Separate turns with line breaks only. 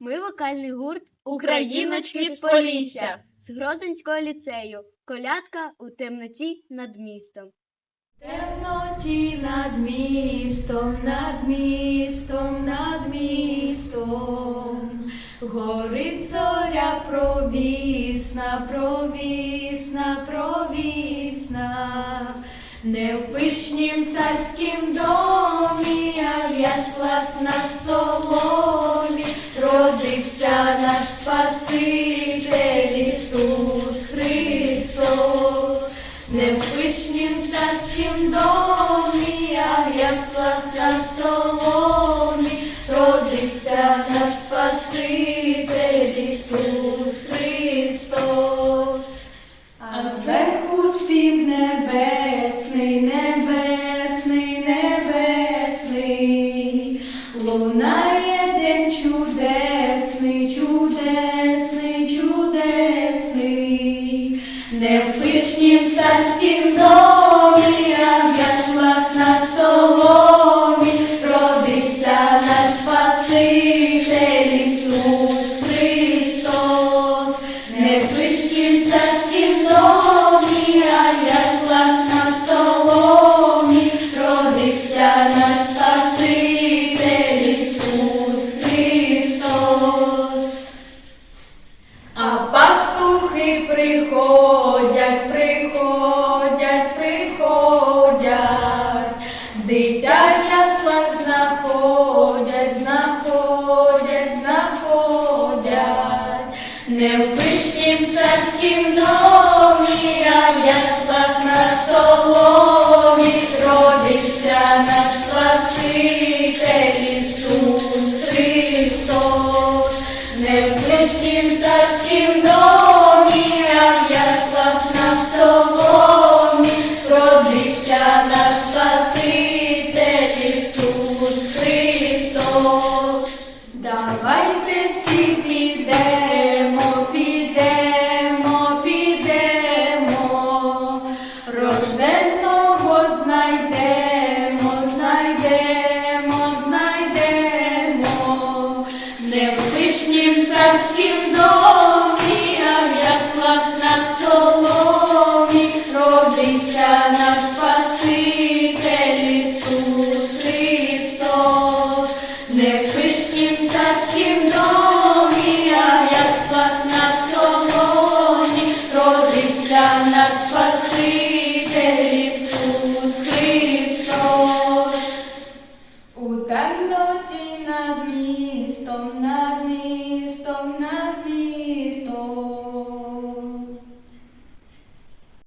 Ми вокальний гурт
Україночки з Полісся.
з Грозинського ліцею. Колядка у темноті над містом.
Темноті над містом, над містом, над містом, горить зоря провісна, провісна, провісна, не в пишнім царськім домі, а в яслах на соломі лунає день чудесний, чудесний, чудесний, не в пишнім царськім домі, приходять, приходять, приходять, дитя яслах знаходять, знаходять, знаходять, не в пишнім царськім домі, а яслах на соломі. Родився наш Спаситель Ісус Христос. Не в пишнім царськім домі, родився наш Ісус Христос. Давайте всі підемо, підемо, підемо, рожденого знайдемо, знайдемо, знайдемо, не в царськім родився наш Спаситель Ісус Христос, не